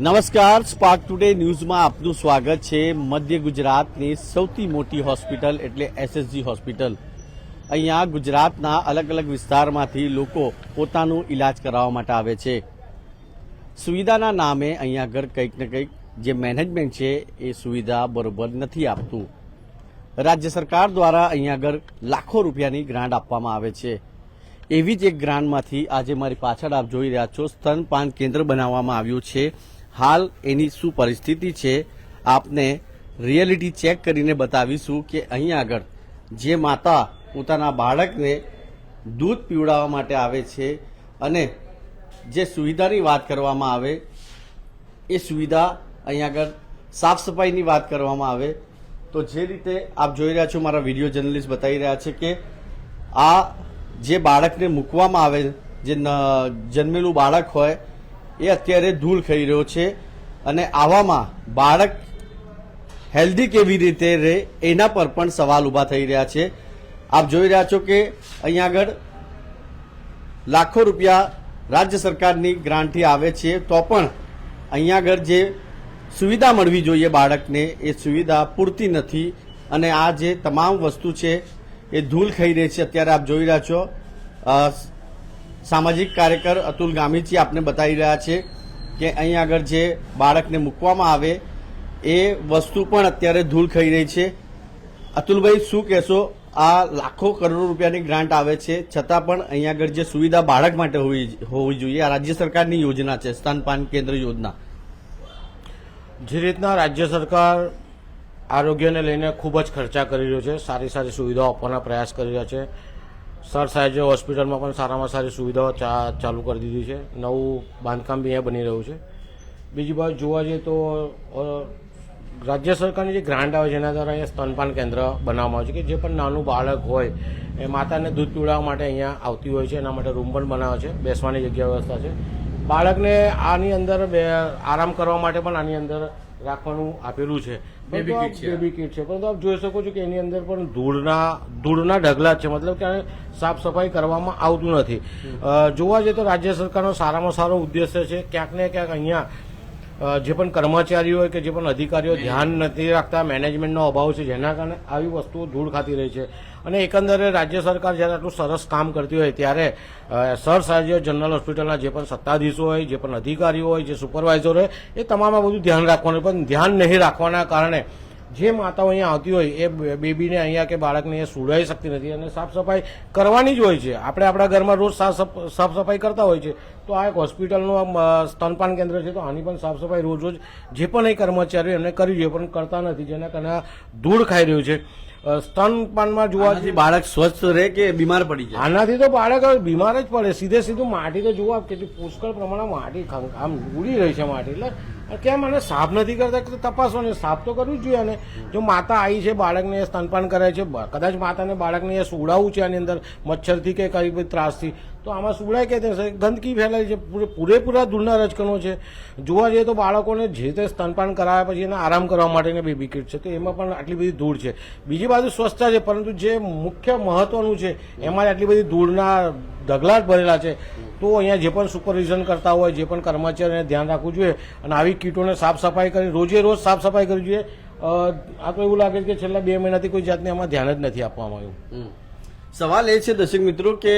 નમસ્કાર spark today ન્યૂઝમાં આપનું સ્વાગત છે મધ્ય ગુજરાતની સૌથી મોટી હોસ્પિટલ એટલે એસએસજી હોસ્પિટલ. અહીંયા ગુજરાતના અલગ અલગ વિસ્તારમાંથી લોકો પોતાનું ઈલાજ કરાવવા માટે આવે છે. સુવિધાના નામે અહીંયા આગળ કંઈક ને કંઈક જે મેનેજમેન્ટ છે એ સુવિધા બરોબર નથી આપતું. રાજ્ય સરકાર દ્વારા અહીંયા આગળ લાખો રૂપિયાની ગ્રાન્ટ આપવામાં આવે છે. એવી જ એક ગ્રાન્ટમાંથી આજે મારી પાછળ આપ જોઈ રહ્યા છો સ્તનપાન કેન્દ્ર બનાવવામાં આવ્યું છે. હાલ એની શું પરિસ્થિતિ છે, આપને રિયાલિટી ચેક કરીને બતાવીશું કે અહીં આગળ જે માતા પોતાના બાળકને દૂધ પીવડાવવા માટે આવે છે અને જે સુવિધાની વાત કરવામાં આવે, એ સુવિધા અહીં આગળ સાફ સફાઈની વાત કરવામાં આવે, તો જે રીતે આપ જોઈ રહ્યા છો, મારા વીડિયો જર્નલિસ્ટ બતાવી રહ્યા છે કે આ જે બાળકને મૂકવામાં આવે, જે જન્મેલું બાળક હોય એ અત્યારે ધૂળ ખાઈ રહ્યો છે અને આવામાં બાળક હેલ્ધી કેવી રીતે રહે એના પર પણ સવાલ ઊભા થઈ રહ્યા છે. આપ જોઈ રહ્યા છો કે અહીંયા આગળ લાખો રૂપિયા રાજ્ય સરકારની ગ્રાન્ટથી આવે છે તો પણ અહીંયા આગળ જે સુવિધા મળવી જોઈએ બાળકને એ સુવિધા પૂરતી નથી અને આ જે તમામ વસ્તુ છે એ ધૂળ ખાઈ રહી છે. અત્યારે આપ જોઈ રહ્યા છો સામાજિક કાર્યકર અતુલ ગામીજી આપને બતાવી રહ્યા છે કે અહીં આગળ જે બાળકને મૂકવામાં આવે, એ વસ્તુ પણ અત્યારે ધૂળ ખાઈ રહી છે. અતુલભાઈ, શું કહેશો? આ લાખો કરોડો રૂપિયાની ગ્રાન્ટ આવે છે. છતાં પણ અહીં આગળ જે સુવિધા બાળક માટે હોવી હોવી જોઈએ. આ રાજ્ય સરકારની યોજના છે સ્તનપાન કેન્દ્ર યોજના. જે રીતના રાજ્ય સરકાર આરોગ્યને લઈને ખૂબ જ ખર્ચા કરી રહ્યો છે, સારી સારી સુવિધાઓ આપવાના પ્રયાસ કરી રહ્યા છે. સર સાહેબ હોસ્પિટલમાં પણ સારામાં સારી સુવિધાઓ ચા- ચાલુ કરી દીધી છે. નવું બાંધકામ બી અહીંયા બની રહ્યું છે. બીજી બાજુ જોવા જઈએ તો રાજ્ય સરકારની જે ગ્રાન્ટ આવે છે, એના દ્વારા અહીંયા સ્તનપાન કેન્દ્ર બનાવવામાં આવે છે કે જે પણ નાનું બાળક હોય, એ માતાને દૂધ પીવડાવવા માટે અહીંયા આવતી હોય છે. એના માટે રૂમ પણ બનાવે છે. બેસવાની જગ્યા વ્યવસ્થા છે. બાળકને આની અંદર આરામ કરવા માટે પણ આની અંદર રાખવાનું આપેલું છે. Baby કિટ છે. પરંતુ આપ જોઈ શકો છો કે એની અંદર પણ ધૂળના ધૂળના ઢગલા છે. મતલબ કે સાફ સફાઈ કરવામાં આવતું નથી. જોવા જઈએ તો રાજ્ય સરકારનો સારામાં સારો ઉદ્દેશ્ય છે. ક્યાંક ને ક્યાંક અહીંયા જે પણ કર્મચારીઓ હોય કે જે પણ અધિકારીઓ ધ્યાન નથી રાખતા મેનેજમેન્ટનો અભાવ છે જેના કારણે આવી વસ્તુઓ ધૂળ ખાતી રહી છે. અને એકંદરે રાજ્ય સરકાર જ્યારે આટલું સરસ કામ કરતી હોય ત્યારે સર સાર્જિયો જનરલ હોસ્પિટલના જે પણ સત્તાધીશો હોય, જે પણ અધિકારીઓ હોય, જે સુપરવાઇઝર હોય, એ તમામ બધું ધ્યાન રાખવાનું, પણ ધ્યાન નહીં રાખવાના કારણે જે માતાઓ અહીંયા આવતી હોય, એ બેબીને અહીંયા કે બાળકને એ સુડાઈ શકતી નથી અને સાફ સફાઈ કરવાની જ હોય છે. આપણે આપણા ઘરમાં રોજ સાફ સફ- સાફ સફાઈ કરતા હોય છે. તો આ એક હોસ્પિટલનું સ્તનપાન કેન્દ્ર છે, તો આની પણ સાફ સફાઈ રોજ રોજ જે પણ એ કર્મચારીઓ એમને કરી જોઈએ, પણ કરતા નથી, જેના કારણે ધૂળ ખાઈ રહ્યું છે. સ્તનપાનમાં જોવા જઈએ બાળક સ્વસ્થ રહે કે બીમાર પડી જાય? આનાથી તો બાળક બીમાર જ પડે. સીધે સીધું માટી તો જોવા કેટલી પુષ્કળ પ્રમાણમાં માટી આમ ઉડી રહી છે માટી. એટલે કેમ આને સાફ નથી કરતા? કે તપાસવાનું સાફ તો કરવું જ જોઈએ અને જો માતા આવી છે બાળકને સ્તનપાન કરે છે કદાચ માતાને બાળકને એ સુડાવવું છે આની અંદર મચ્છરથી કે કઈ ત્રાસથી. તો આમાં સુવડાય કે ગંદકી ફેલાય છે. પૂરેપૂરા ધૂળના રજકણો છે. જોવા જઈએ તો બાળકોને જે તે સ્તનપાન કરાવ્યા પછી એને આરામ કરવા માટેની બેબી કિટ છે. તો એમાં પણ આટલી બધી ધૂળ છે. બીજી બાજુ સ્વચ્છતા છે, પરંતુ જે મુખ્ય મહત્વનું છે, એમાં આટલી બધી ધૂળના ઢગલા જ ભરેલા છે. તો અહીંયા જે પણ સુપરવિઝન કરતા હોય, જે પણ કર્મચારીને ધ્યાન રાખવું જોઈએ અને આવી કીટોને સાફ સફાઈ કરી, રોજે રોજ સાફ સફાઈ કરવી જોઈએ. આ તો એવું લાગે છે કે છેલ્લા બે મહિનાથી કોઈ જાતને આમાં ધ્યાન જ નથી આપવામાં આવ્યું. સવાલ એ છે દર્શક મિત્રો કે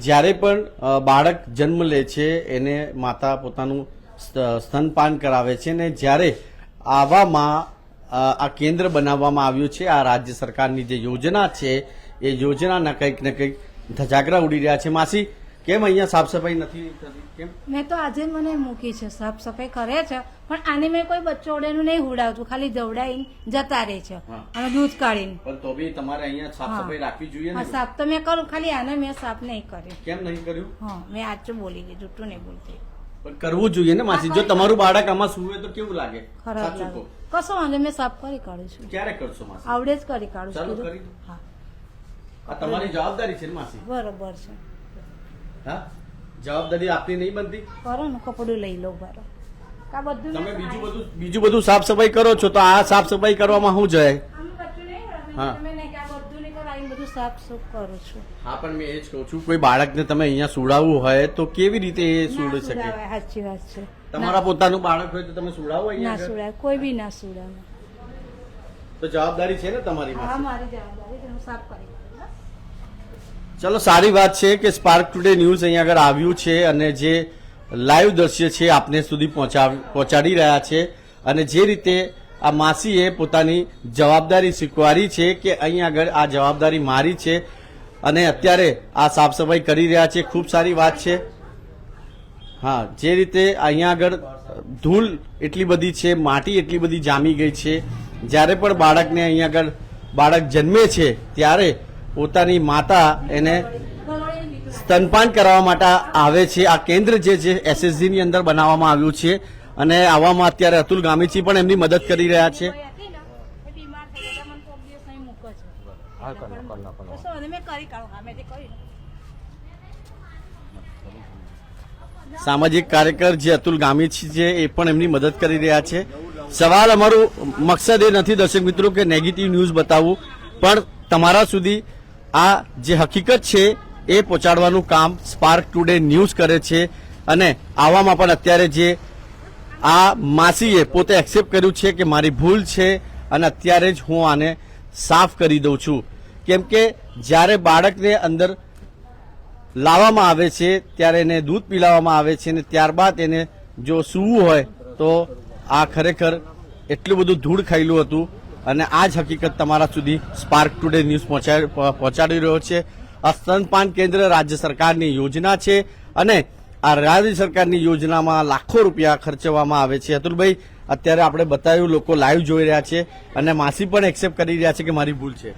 જ્યારે પણ બાળક જન્મ લે છે, એને માતા પોતાનું સ્ત- સ્તનપાન કરાવે છે ને જ્યારે આવામાં આ કેન્દ્ર બનાવવામાં આવ્યું છે, આ રાજ્ય સરકારની જે યોજના છે, એ યોજનાના કંઈક ને કંઈક ધજાગરા ઉડી રહ્યા છે. માસી કેમ અહીંયા સાફ સફાઈ નથી થતી? કેમ? મેં તો આજે મને મૂકી છે સાફ સફાઈ કરે છે પણ આને મેં કોઈ બચ્ચોડેનું નહીં હુડાવતું ખાલી જવડાઈને જતા રહે છે અને દૂધ કાઢીને. પણ તો બી તમારે અહીંયા સાફ સફાઈ રાખવી જોઈએ ને? સાફ તો મેં કરું ખાલી આને મેં સાફ નહીં કર્યું. કેમ નહીં કર્યું? હા મેં આજે બોલી ગઈ જૂઠું નહીં બોલતી. પણ કરવું જોઈએ ને માસી. જો તમારું બાળક આમાં સુવે તો કેવું લાગે? ખરાબ લાગે. કશો વાંધો મેં સાફ કરી કાઢું છું. ક્યારે કરશો માસી? આવડે જ કરી કાઢું છું. હા. આ તમારી જવાબદારી છે ને માસી? બરોબર છે. હા? જવાબદારી આપની નહીં બનતી? કરો ને કપડું લઈ લો બરો કા બધું તમે બીજું બધું બીજું બધું સાફ સફાઈ કરો છો તો આ સાફ સફાઈ કરવામાં શું જાય? આમ બધું નહીં હા. તમે નહીં કે આ બધું સાફ સુફ કરું છું. હા પણ મેં એ જ કહું છું કોઈ બાળકને તમે અહીંયા સુડાવવું હોય તો કેવી રીતે એ સુડી શકે? સાચી વાત છે. તમારા પોતાનું બાળક હોય તો તમે સુડાવો અહીંયા આગળ? સુડાય કોઈ બી ના સુડાવે. તો જવાબદારી છે ને તમારી હા મારી જવાબદારી હું સાફ કરી દઉં, હા. ચલો, સારી વાત છે કે સ્પાર્ક ટુડે ન્યૂઝ અહીંયા આગળ આવ્યું છે અને જે લાઈવ દ્રશ્ય છે આપને સુધી પહોંચાડ- રહ્યા છે અને જે રીતે આ માસીએ પોતાની જવાબદારી સ્વીકારી છે કે અહીં આગળ આ જવાબદારી મારી છે અને અત્યારે આ સાફ સફાઈ કરી રહ્યા છે, ખૂબ સારી વાત છે. હા, જે રીતે અહીંયા આગળ ધૂળ એટલી બધી છે, માટી એટલી બધી જામી ગઈ છે. જ્યારે પણ બાળકને અહીંયા આગળ બાળક જન્મે છે, ત્યારે પોતાની માતા એને સ્તનપાન કરાવવા માટે આવે છે આ કેન્દ્ર જે છે એસએસજી ની અંદર બનાવવામાં આવ્યું છે અને આવામાં અત્યારે અતુલ ગામીચી પણ એમની મદદ કરી રહ્યા છે. સામાજિક કાર્યકર જે અતુલ ગામીચી છે, એ પણ એમની મદદ કરી રહ્યા છે સવાલ અમારું મકસદ એ નથી દર્શક મિત્રો કે નેગેટિવ ન્યૂઝ બતાવવું પણ તમારા સુધી આ જે હકીકત છે, એ પહોંચાડવાનું કામ સ્પાર્ક ટુડે ન્યૂઝ કરે છે અને આવામાં પણ અત્યારે જે આ માસીએ પોતે એક્સેપ્ટ કર્યું છે કે મારી ભૂલ છે અને અત્યારે જ હું આને સાફ કરી દઉં છું. કેમ કે જ્યારે બાળકને અંદર લાવવામાં આવે છે, ત્યારે એને દૂધ પીલાવવામાં આવે છે અને ત્યારબાદ એને જો સૂવું હોય તો આ ખરેખર એટલું બધું ધૂળ ખાયેલું હતું અને આ જ હકીકત તમારા સુધી સ્પાર્ક ટુડે ન્યૂઝ પહોંચાડી રહ્યો છે. આ સ્તનપાન કેન્દ્ર રાજ્ય સરકારની યોજના છે અને આ રાજ્ય સરકારની યોજનામાં લાખો રૂપિયા ખર્ચવામાં આવે છે. અતુલભાઈ, અત્યારે આપણે બતાવ્યું, લોકો લાઈવ જોઈ રહ્યા છે અને માસી પણ એક્સેપ્ટ કરી રહ્યા છે કે મારી ભૂલ છે.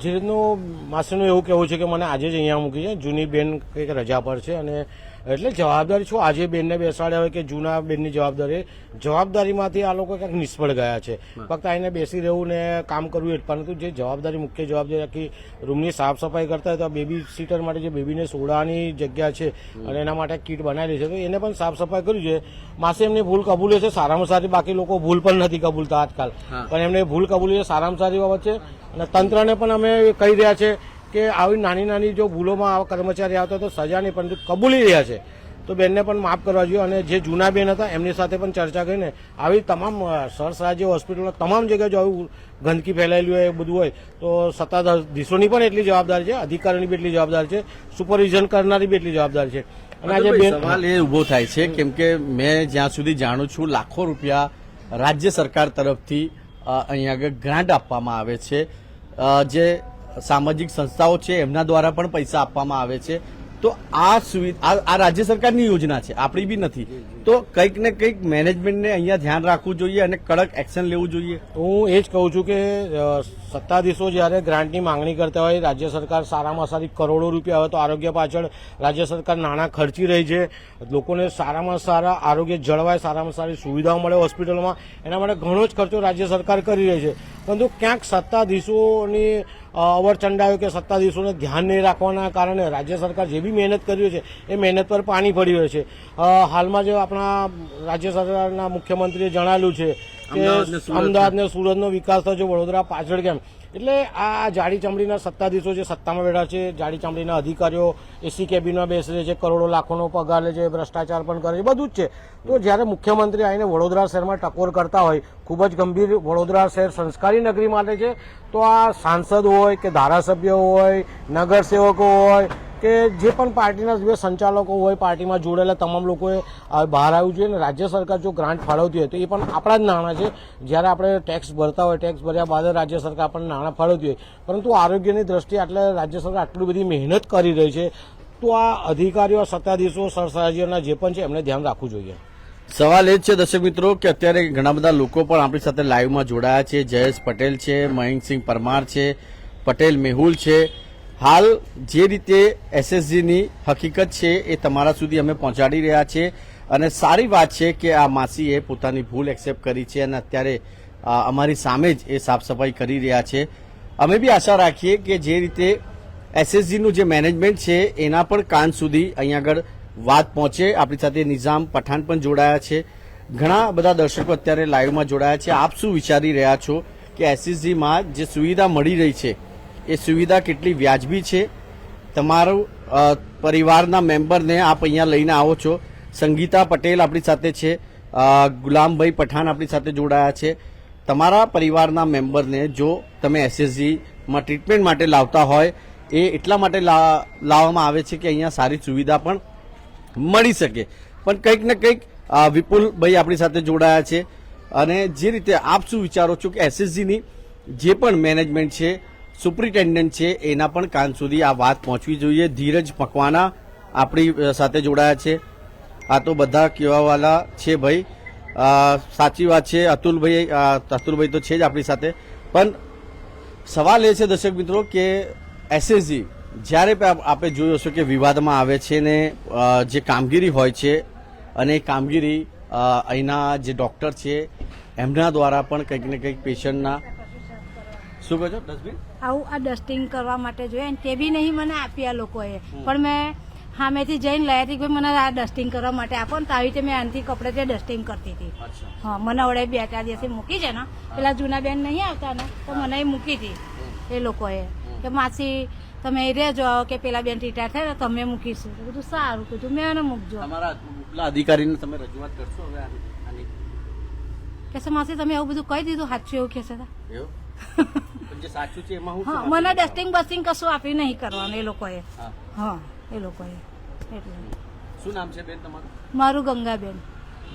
જે રીતનું માસીનું એવું કહેવું છે કે મને આજે જ અહીંયા મૂકી છે. જૂની બેન કંઈક રજા પર છે અને એટલે જવાબદારી શું? આજે બેનને બેસાડ્યા હોય કે જૂના બેનની જવાબદારી? જવાબદારીમાંથી આ લોકો કંઈક નિષ્ફળ ગયા છે. ફક્ત આઈને બેસી રહેવું ને કામ કરવું એ પરંતુ જે જવાબદારી મુખ્ય જવાબદારી આખી રૂમની સાફ સફાઈ કરતા હોય તો બેબી સીટર માટે જે બેબીને સોડાની જગ્યા છે અને એના માટે કીટ બનાવેલી છે તો એને પણ સાફ સફાઈ કર્યું છે માસે એમની ભૂલ કબૂલે છે સારામાં સારી બાકી લોકો ભૂલ પણ નથી કબૂલતા આજકાલ. પણ એમને ભૂલ કબૂલી છે સારામાં સારી બાબત છે અને તંત્રને પણ અમે કહી રહ્યા છે કે આવી નાની નાની જો ભૂલોમાં આવા કર્મચારી આવતા તો સજા નહીં પરંતુ કબૂલી રહ્યા છે. તો બેનને પણ માફ કરવા જોઈએ અને જે જૂના બેન હતા એમની સાથે પણ ચર્ચા કરીને આવી તમામ સરસરાજ્ય સર્સ રાજ્ય હોસ્પિટલો તમામ જગ્યાએ જો આવું ગંદકી ફેલાયેલી હોય એ બધું હોય તો સત્તાધીશોની પણ એટલી જવાબદારી છે અધિકારીની બી એટલી જવાબદારી છે સુપરવિઝન કરનારી બી એટલી જવાબદારી છે. અને આજે સવાલ એ ઊભો થાય છે કેમ કે મેં જ્યાં સુધી જાણું છું લાખો રૂપિયા રાજ્ય સરકાર તરફથી અહીંયા અહીં આગળ ગ્રાન્ટ આપવામાં આવે છે. જે સામાજિક સંસ્થાઓ છે એમના દ્વારા પણ પૈસા આપવામાં આવે છે. તો આ સુવિધા આ રાજ્ય સરકારની યોજના છે આપણી બી નથી. તો કંઈક ને કંઈક મેનેજમેન્ટને અહીંયા ધ્યાન રાખવું જોઈએ અને કડક એક્શન લેવું જોઈએ. હું એ જ કહું છું કે સત્તાધીશો જ્યારે ગ્રાન્ટની માંગણી કરતા હોય રાજ્ય સરકાર સારામાં સારી કરોડો રૂપિયા આવે તો આરોગ્ય પાછળ રાજ્ય સરકાર નાણાં ખર્ચી રહી છે. લોકોને સારામાં સારા આરોગ્ય જળવાય સારામાં સારી સુવિધાઓ મળે હોસ્પિટલમાં. એના માટે ઘણો જ ખર્ચો રાજ્ય સરકાર કરી રહી છે. પરંતુ ક્યાંક સત્તાધીશોની અ, અવરચંડાયો કે સત્તાધીશોને ધ્યાન નહીં રાખવાના કારણે રાજ્ય સરકાર જે બી મહેનત કરી છે એ મહેનત પર પાણી પડી રહ્યું છે. હાલમાં જે આપણા રાજ્ય સરકારના મુખ્યમંત્રીએ જણાવ્યું છે કે અમદાવાદ ને સુરતનો વિકાસ થયો છે વડોદરા પાછળ કેમ? એટલે આ જાડી ચામડીના સત્તાધીશો જે સત્તામાં બેઠા છે જાડી ચામડીના અધિકારીઓ એસી કેબિનમાં બેસે છે કરોડો લાખોનો પગાર લે છે ભ્રષ્ટાચાર પણ કરે છે બધું જ છે. તો જ્યારે મુખ્યમંત્રી આવીને વડોદરા શહેરમાં ટકોર કરતા હોય ખૂબ જ ગંભીર વડોદરા શહેર સંસ્કારી નગરી માટે છે તો આ સાંસદ હોય કે ધારાસભ્ય હોય નગરસેવકો હોય કે જે પણ પાર્ટીના જે સંચાલકો હોય, પાર્ટીમાં જોડેલા તમામ લોકોએ બહાર આવ્યું જોઈએ અને રાજ્ય સરકાર જો ગ્રાન્ટ ફાળવતી હોય તો એ પણ આપણા જ નાણાં છે. જ્યારે આપણે ટેક્સ ભરતા હોય, ટેક્સ ભર્યા બાદ રાજ્ય સરકાર આપણને નાણાં ફાળવતી હોય. પરંતુ આરોગ્યની દ્રષ્ટિએ આટલે રાજ્ય સરકાર આટલી બધી મહેનત કરી રહી છે, તો આ અધિકારીઓ, સત્તાધીશો સરસાજીઓના જે પણ છે, એમને ધ્યાન રાખવું જોઈએ. સવાલ એ જ છે, દર્શક મિત્રો, કે અત્યારે ઘણા બધા લોકો પણ આપણી સાથે લાઈવમાં જોડાયા છે. જયેશ પટેલ છે મયંકસિંહ પરમાર છે, પટેલ મેહુલ છે. હાલ જે રીતે એસએસજીની હકીકત છે એ તમારા સુધી અમે પહોંચાડી રહ્યા છે અને સારી વાત છે કે આ માસીએ પોતાની ભૂલ એક્સેપ્ટ કરી છે અને અત્યારે અમારી સામે જ એ સાફ સફાઈ કરી રહ્યા છે. અમે બી આશા રાખીએ કે જે રીતે એસએસજીનું જે મેનેજમેન્ટ છે એના પણ કાન સુધી અહીંયા આગળ વાત પહોંચે. આપણી સાથે નિઝામ પઠાણ પણ જોડાયા છે. ઘણા બધા દર્શકો અત્યારે લાઈવમાં જોડાયા છે. આપ શું વિચારી રહ્યા છો કે એસએસજીમાં જે સુવિધા મળી રહી છે એ સુવિધા કેટલી વ્યાજબી છે? તમારું પરિવારના મેમ્બરને આપ અહીંયા લઈને આવો છો. સંગીતા પટેલ આપણી સાથે છે. ગુલામભાઈ પઠાણ આપણી સાથે જોડાયા છે. તમારા પરિવારના મેમ્બરને જો તમે એસએસજીમાં ટ્રીટમેન્ટ માટે લાવતા હોય, એ એટલા માટે લાવવામાં આવે છે કે અહીંયા સારી સુવિધા પણ મળી શકે. પણ કંઈક ને કંઈક વિપુલભાઈ આપણી સાથે જોડાયા છે. અને જે રીતે આપ શું વિચારો છો કે એસએસજીની જે પણ મેનેજમેન્ટ છે સુપ્રિન્ટેન્ડન્ટ છે, એના પણ કાન સુધી આ વાત પહોંચવી જોઈએ. ધીરજ મકવાના આપણી સાથે જોડાયા છે. આ તો બધા કહેવાવાલા છે ભાઈ. સાચી વાત છે, અતુલભાઈ અતુલભાઈ તો છે જ આપણી સાથે. પણ સવાલ એ છે દર્શક મિત્રો કે એસએસજી જ્યારે પણ આપણે જોયો હશે કે વિવાદમાં આવે છે ને જે કામગીરી હોય છે અને એ કામગીરી અહીંના જે ડૉક્ટર છે, એમના દ્વારા પણ કંઈક ને કંઈક પેશન્ટના શું કહો છો ડસ્ટબિન આવું આ ડસ્ટિંગ કરવા માટે જોઈએ તે બી નહીં મને આપ્યા લોકોએ. પણ મેં સામેથી જઈને લાયા હતી કે ભાઈ મને આ ડસ્ટિંગ કરવા માટે આપો ને તો આવી રીતે મેં આનથી કપડે તે ડસ્ટિંગ કરતી હતી. હા મને વડે બે ચાર દિવસથી મૂકી છે ને. પેલા જૂના બેન નહીં આવતા ને તો મને એ મૂકી હતી એ લોકોએ. કે માસી તમે એ રહેજો કે પેલા બેન રિટાયર થાય ને તમે મૂકીશું. બધું સારું કીધું. મેં એને મૂકજો. તમારા અધિકારીને તમે રજૂઆત કરશો હવે? કે માસી તમે એવું બધું કહી દીધું સાચું એવું કહેશે જે સાચું છે એમાં હું હા મને ડસ્ટિંગ બસ્ટિંગ કશું આપી નહીં કરવાનું એ લોકોએ. હા. હા એ લોકોએ. એટલે. શું નામ છે બેન તમારું? મારું ગંગાબેન.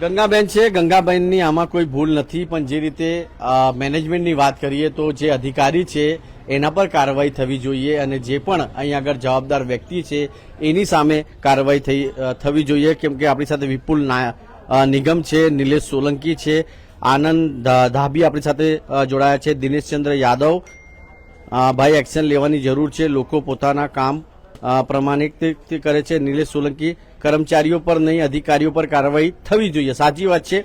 ગંગાબેન છે. ગંગાબેનની આમાં કોઈ ભૂલ નથી પણ જે રીતે અ, મેનેજમેન્ટની વાત કરીએ તો જે અધિકારી છે એના પર કાર્યવાહી થવી જોઈએ અને જે પણ અહીં આગળ જવાબદાર વ્યક્તિ છે એની સામે કાર્યવાહી થઈ અ, થવી જોઈએ. કેમ કે આપણી સાથે વિપુલ ના- અ, નિગમ છે નિલેશ સોલંકી છે. આનંદ ધા- ધાબી આપણી સાથે જોડાયા છે. દિનેશચંદ્ર યાદવ. ભાઈ એક્શન લેવાની જરૂર છે. લોકો પોતાના કામ પ્રમાણિક કરે છે. નિલેશ સોલંકી કર્મચારીઓ પર નહીં, અધિકારીઓ પર કાર્યવાહી થવી જોઈએ. સાચી વાત છે.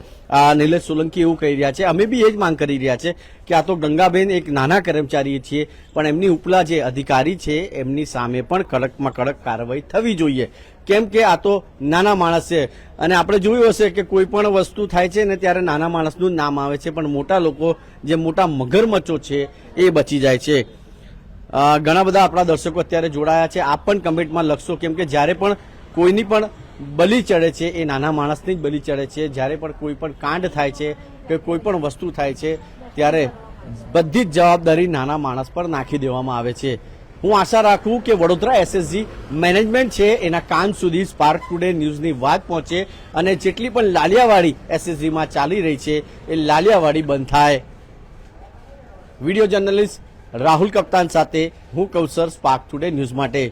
નિલેશ સોલંકી એવું કહી રહ્યા છે. અમે બી એ જ માંગ કરી રહ્યા છે કે આ તો ગંગાબેન એક નાના કર્મચારી છીએ, પણ એમની ઉપલા જે અધિકારી છે, એમની સામે પણ કડકમાં કડક કાર્યવાહી થવી જોઈએ. કેમ કે આ તો નાના માણસ છે. અને આપણે જોયું હશે કે કોઈ પણ વસ્તુ થાય છે ને ત્યારે નાના માણસનું નામ આવે છે, પણ મોટા લોકો, જે મોટા મગરમચ્ચો છે, એ બચી જાય છે. ઘણા બધા આપણા દર્શકો અત્યારે જોડાયા છે. આપ પણ કમેન્ટમાં લખશો કેમ કે જ્યારે પણ કોઈની પણ બલી ચડે છે, એ નાના માણસની જ બલી ચડે છે. જ્યારે પણ કોઈ પણ કાંડ થાય છે, કે કોઈ પણ વસ્તુ થાય છે, ત્યારે બધી જ જવાબદારી નાના માણસ પર નાખી દેવામાં આવે છે. હું આશા રાખું કે વડોદરા એસએસજી મેનેજમેન્ટ છે, એના કાન સુધી સ્પાર્ક ટુડે ન્યૂઝની વાત પહોંચે અને જેટલી પણ લાલિયાવાડી એસએસજીમાં ચાલી રહી છે, એ લાલિયાવાડી બંધ થાય. વીડિયો જર્નલિસ્ટ રાહુલ કપ્તાન સાથે હું કૌશર સ્પાર્ક ટુડે ન્યૂઝ માટે.